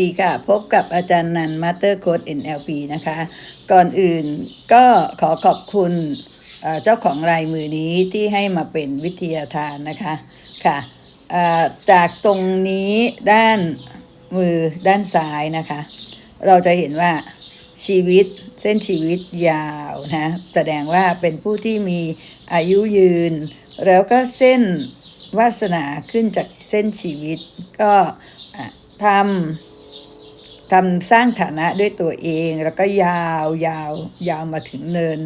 ดีค่ะ พบกับอาจารย์นันมาสเตอร์โค้ด NLP นะคะ ก่อนอื่นก็ขอขอบคุณเจ้าของรายมือนี้ที่ให้มาเป็นวิทยาทานนะคะค่ะจากตรงนี้ด้านมือด้านซ้ายนะคะ เราจะเห็นว่าชีวิตเส้นชีวิตยาวนะแสดงว่าเป็นผู้ที่มีอายุยืน แล้วก็เส้นวาสนาขึ้นจากเส้นชีวิตก็ทำ ทำสร้างฐานะด้วยตัวเอง แล้วก็ยาวยาวยาวมาถึงเนิน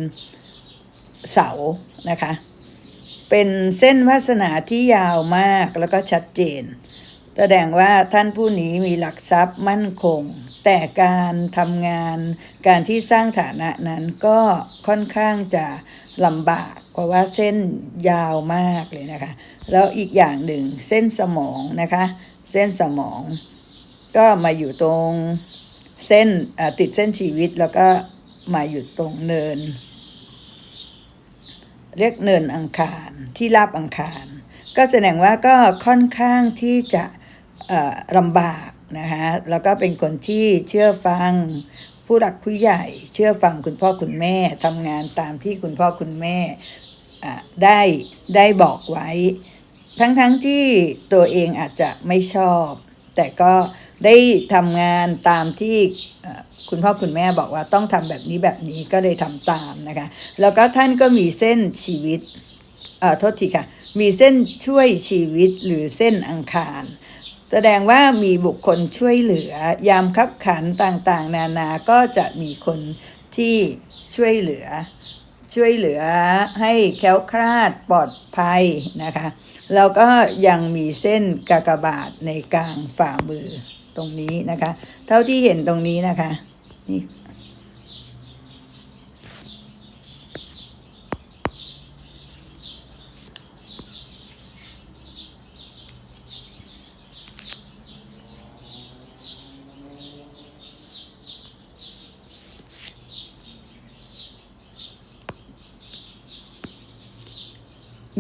เสานะคะ เป็นเส้นวาสนาที่ยาวมากแล้วก็ชัดเจน แสดงว่าท่านผู้นี้มีหลักทรัพย์มั่นคง แต่การทำงานการที่สร้างฐานะนั้นก็ค่อนข้างจะลำบาก เพราะว่าเส้นยาวมากเลยนะคะ แล้วอีกอย่างหนึ่งเส้นสมองนะคะ เส้นสมอง ก็มาอยู่ตรงเส้นติดเส้นชีวิตแล้วก็มาอยู่ตรงเนิน เรียกเนินอังคารที่ราบอังคาร ก็แสดงว่าก็ค่อนข้างที่จะลำบากนะคะแล้วก็เป็นคนที่เชื่อฟังผู้หลักผู้ใหญ่ เชื่อฟังคุณพ่อคุณแม่ทำงานตามที่คุณพ่อคุณแม่ได้ได้บอกไว้ ทั้งๆทที่ตัวเองอาจจะไม่ชอบ แต่ก็ได้ทำงานตามที่คุณพ่อคุณแม่บอกว่าต้องทำแบบนี้แบบนี้ก็เลยทำตามนะคะ แล้วก็ท่านก็มีเส้นชีวิตเอ่อโทษทีค่ะ มีเส้นช่วยชีวิตหรือเส้นอังคาร แสดงว่ามีบุคคลช่วยเหลือยามคับขันต่างๆ นานาก็จะมีคนที่ช่วยเหลือ ช่วยเหลือให้แคล้วคลาดปลอดภัยนะคะแล้วก็ยังมีเส้นกากบาทในกลางฝ่ามือ ตรงนี้นะคะ เท่าที่เห็นตรงนี้นะคะนี่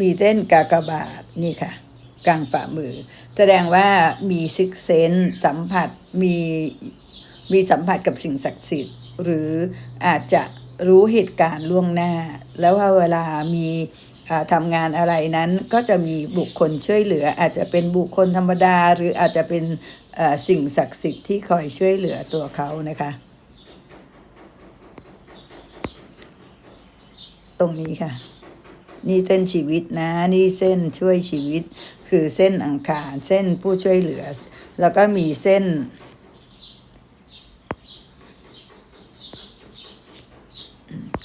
มีเส้นกากบาทนี่ค่ะ กลางฝ่ามือ แสดงว่ามีซิกเซนสัมผัสมีมีสัมผัสกับสิ่งศักดิ์สิทธิ์ หรืออาจจะรู้เหตุการณ์ล่วงหน้า แล้วว่าเวลามีอ่าทำงานอะไรนั้นก็จะมีบุคคลช่วยเหลือ อาจจะเป็นบุคคลธรรมดา หรืออาจจะเป็นอ่อสิ่งศักดิ์สิทธิ์ที่คอยช่วยเหลือตัวเขานะคะ ตรงนี้ค่ะ นี่เส้นชีวิตนะ นี่เส้นช่วยชีวิต คือเส้นอังคาร เส้นผู้ช่วยเหลือ แล้วก็มีเส้น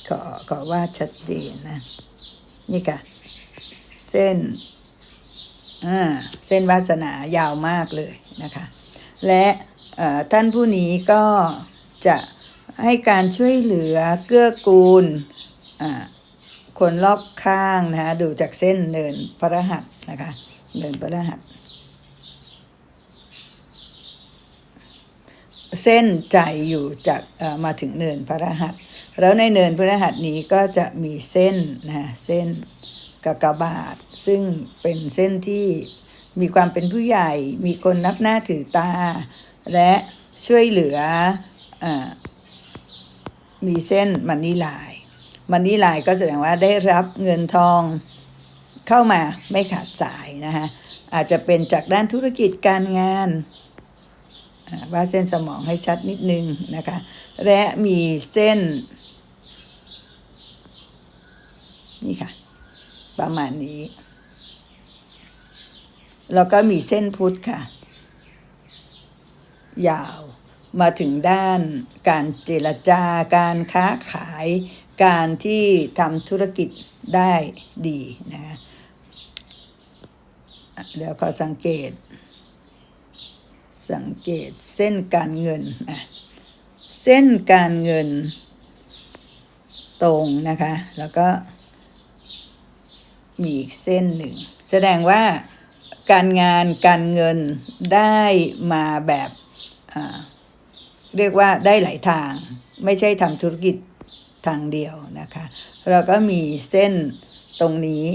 ขอขอว่าชัดเจนนะ นี่ค่ะ เส้นอ่าเส้นวาสนายาวมากเลยนะคะ และท่านผู้นี้ก็จะให้การช่วยเหลือเกื้อกูลอ่า คนรอบข้างนะคะดูจากเส้นเนินพระรหัสนะคะเนินพระรหัสเส้นใจอยู่จากมาถึงเนินพระรหัสแล้วในเนินพระรหัสนี้ก็จะมีเส้นนะเส้นกากบาท ซึ่งเป็นเส้นที่มีความเป็นผู้ใหญ่ มีคนนับหน้าถือตา และช่วยเหลืออมีเส้นมันนีลาย มันนี่ลายก็แสดงว่าได้รับเงินทองเข้ามาไม่ขาดสายนะคะอาจจะเป็นจากด้านธุรกิจการงานอ่าว่าเส้นสมองให้ชัดนิดนึงนะคะ และมีเส้น นี่ค่ะ ประมาณนี้ แล้วก็มีเส้นพุทธค่ะ ยาวมาถึงด้านการเจรจาการค้าขาย การที่ทำธุรกิจได้ดีนะอะเดี๋ยวขอสังเกต สังเกตเส้นการเงินอะเส้นการเงินตรงนะคะ แล้วก็มีอีกเส้นหนึ่ง แสดงว่าการงานการเงินได้มาแบบเรียกว่าได้หลายทาง ไม่ใช่ทำธุรกิจ ทางเดียวนะคะแล้วก็มีเส้นตรงนี้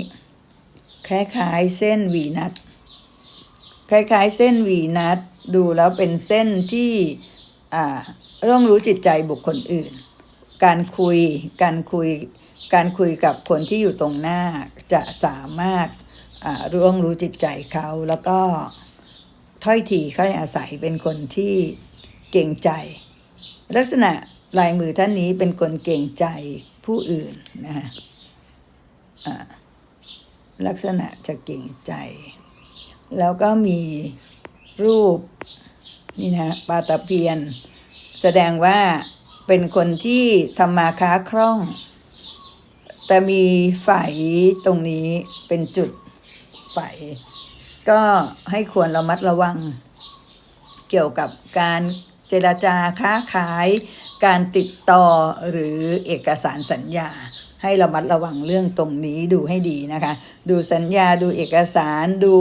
คล้ายๆเส้นวีนัทคล้ายๆ เส้นวีนัทดูแล้วเป็นเส้นที่ร่วงรู้จิตใจบุคคลอื่น การคุยการคุยการคุยกับคนที่อยู่ตรงหน้าจะสามารถร่วงรู้จิตใจเขาแล้วก็ถ้อยทีค่อยอาศัยเป็นคนที่เก่งใจ ลักษณะ ลายมือท่านนี้เป็นคนเก่งใจผู้อื่นนะฮะอ่าลักษณะจะเก่งใจ แล้วก็มีรูปนี่นะปาตะเพียน แสดงว่าเป็นคนที่ทำมาค้าคล่อง แต่มีไฝตรงนี้เป็นจุดไฝก็ให้ควรระมัดระวัง เกี่ยวกับการ จรจาค้าขาย การติดต่อหรือเอกสารสัญญา ให้ระมัดระวังเรื่องตรงนี้ดูให้ดีนะคะ ดูสัญญาดูเอกสารดู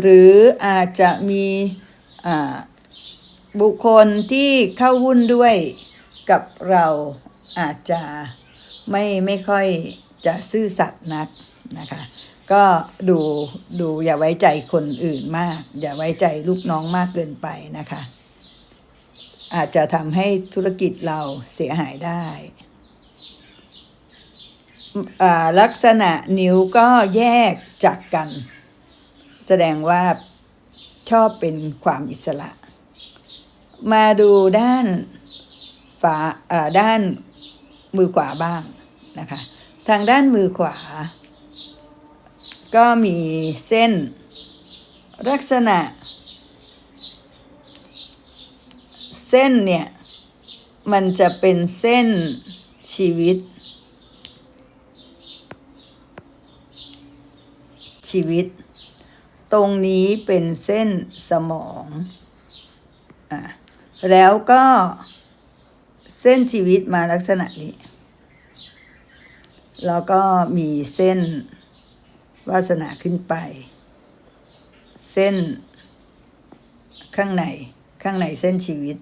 หรืออาจจะมีบุคคลที่เข้าหุ้นด้วยกับเราอาจจะไม่ไม่ค่อยจะซื่อสัตย์นักนะคะก็ดูดูอย่าไว้ใจคนอื่นมาก อย่าไว้ใจลูกน้องมากเกินไปนะคะ อาจจะทำให้ธุรกิจเราเสียหายได้อ่าลักษณะนิ้วก็แยกจากกัน แสดงว่าชอบเป็นความอิสระ มาดูด้านฝาอ่าด้านมือขวาบ้างนะคะ ทางด้านมือขวา ก็มีเส้นลักษณะ เส้นเนี่ย มันจะเป็นเส้นชีวิต ชีวิต ตรงนี้เป็นเส้นสมองอะแล้วก็เส้นชีวิตมาลักษณะนี้ แล้วก็มีเส้นวาสนาขึ้นไป เส้นข้างในข้างในเส้นชีวิต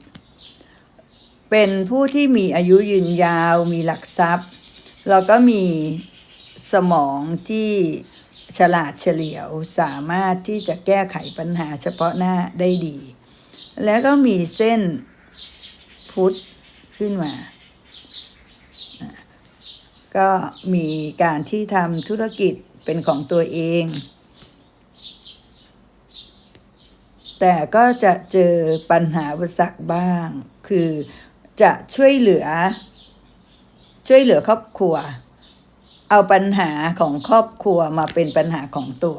เป็นผู้ที่มีอายุยืนยาวมีหลักทรัพย์ แล้วก็มีสมองที่ฉลาดเฉลียวสามารถที่จะแก้ไขปัญหาเฉพาะหน้าได้ดี แล้วก็มีเส้นพุทธขึ้นมา ก็มีการที่ทำธุรกิจเป็นของตัวเอง แต่ก็จะเจอปัญหาอุปสรรคบ้าง คือ จะช่วยเหลือ ช่วยเหลือครอบครัว เอาปัญหาของครอบครัวมาเป็นปัญหาของตัว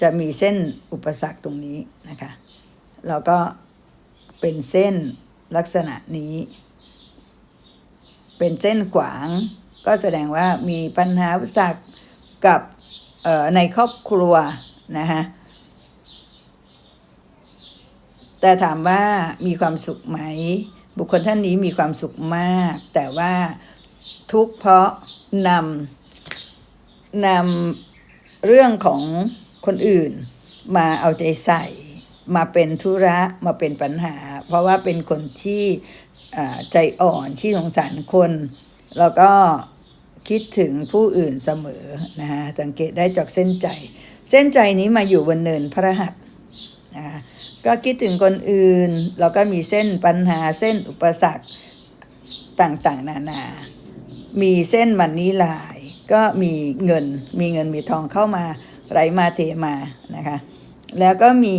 จะมีเส้นอุปสรรคตรงนี้นะคะแล้วก็เป็นเส้นลักษณะนี้ เป็นเส้นขวาง ก็แสดงว่ามีปัญหาอุปสรรคกับในครอบครัวนะฮะแต่ถามว่ามีความสุขไหม บุคคลท่านนี้มีความสุขมาก แต่ว่าทุกเพราะนำนำเรื่องของคนอื่นมาเอาใจใส่ มาเป็นธุระมาเป็นปัญหา เพราะว่าเป็นคนที่ใจอ่อนที่สงสารคน แล้วก็คิดถึงผู้อื่นเสมอนะฮะสังเกตได้จากเส้นใจ เส้นใจนี้มาอยู่บนเนินพระหัตถ์ นะคะก็คิดถึงคนอื่นแล้วก็มีเส้นปัญหาเส้นอุปสรรคต่างๆ นานา มีเส้นมันนี้ลาย ก็มีเงิน มีเงินมีทองเข้ามาไหลมาเทมานะคะ แล้วก็มี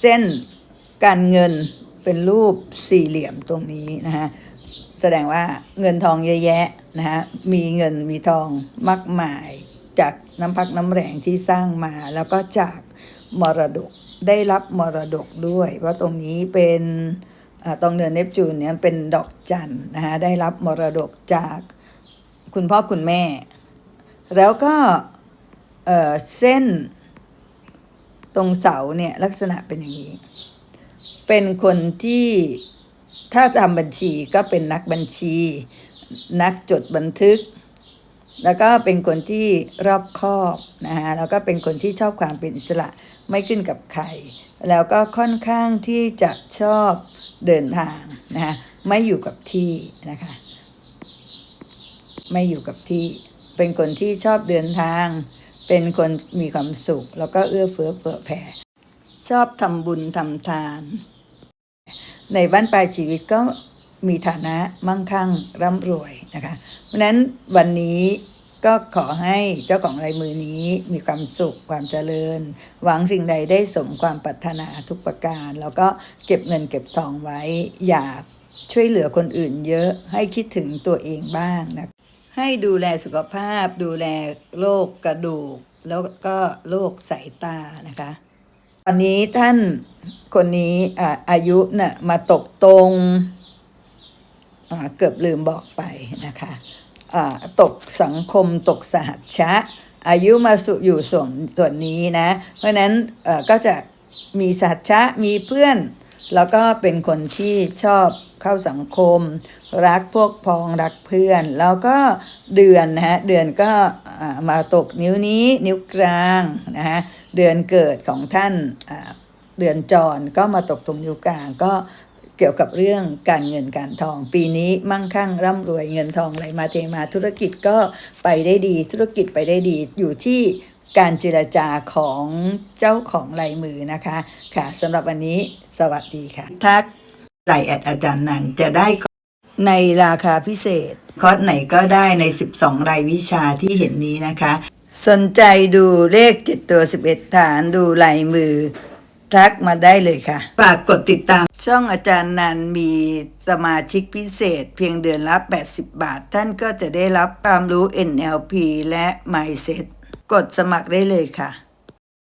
เส้นการเงินเป็นรูปสี่เหลี่ยมตรงนี้นะฮะแสดงว่าเงินทองเยอะแยะนะฮะมีเงินมีทองมากมายจากน้ำพักน้ำแรงที่สร้างมาแล้วก็จาก มรดก ได้รับมรดกด้วย เพราะตรงนี้เป็นตรงเนินเนปจูนเนี่ยเป็นดอกจันนะฮะได้รับมรดกจากคุณพ่อคุณแม่ แล้วก็เเส้นตรงเสาเนี่ยลักษณะเป็นอย่างนี้ เป็นคนที่ถ้าทำบัญชีก็เป็นนักบัญชี นักจดบันทึก แล้วก็เป็นคนที่รอบคอบนะฮะแล้วก็เป็นคนที่ชอบความเป็นอิสระไม่ขึ้นกับใคร แล้วก็ค่อนข้างที่จะชอบเดินทางนะฮะไม่อยู่กับที่นะคะ ไม่อยู่กับที่ เป็นคนที่ชอบเดินทาง เป็นคนมีความสุข แล้วก็เอื้อเฟื้อเผื่อแผ่ ชอบทำบุญทำทาน ในบ้านปลายชีวิตก็ มีฐานะมั่งคั่งร่ำรวยนะคะเพราะนั้นวันนี้ก็ขอให้เจ้าของลายมือนี้มีความสุขความเจริญ หวังสิ่งใดได้สมความปรารถนาทุกประการ แล้วก็เก็บเงินเก็บทองไว้ อย่าช่วยเหลือคนอื่นเยอะให้คิดถึงตัวเองบ้างนะให้ดูแลสุขภาพ ดูแลโรคกระดูก แล้วก็โรคสายตานะคะตอนนี้ท่านคนนี้อาอายุเน่ะมาตกตรง เกือบลืมบอกไปนะคะตกสังคมตกสหัชชะ อายุมาสู่อยู่ส่วนส่วนนี้นะ เพราะนั้นก็จะมีสหัชชะมีเพื่อน แล้วก็เป็นคนที่ชอบเข้าสังคม รักพวกพ้องรักเพื่อน แล้วก็เดือนนะฮะเดือนก็มาตกนิ้วนี้นิ้วกลางนะฮะเดือนเกิดของท่านเดือนจรก็มาตกตรงนิ้วกลางก็ เกี่ยวกับเรื่องการเงินการทอง ปีนี้มั่งคั่งร่ำรวยเงินทองไหลมาเทมาธุรกิจก็ไปได้ดี ธุรกิจไปได้ดีอยู่ที่การเจรจาของเจ้าของลายมือนะคะค่ะสำหรับวันนี้สวัสดีค่ะ ทักไลแอดอาจารย์นันจะได้ในราคาพิเศษ คอร์สไหนก็ได้ใน 12 รายวิชาที่เห็นนี้นะคะ สนใจดูเลข 7 ตัว 11 ฐานดูลายมือ ทักมาได้เลยค่ะ ฝากกดติดตาม ช่องอาจารย์นันมีสมาชิกพิเศษ เพียงเดือนละ 80 บาท ท่านก็จะได้รับความรู้ NLP และ Mindset กดสมัครได้เลยค่ะ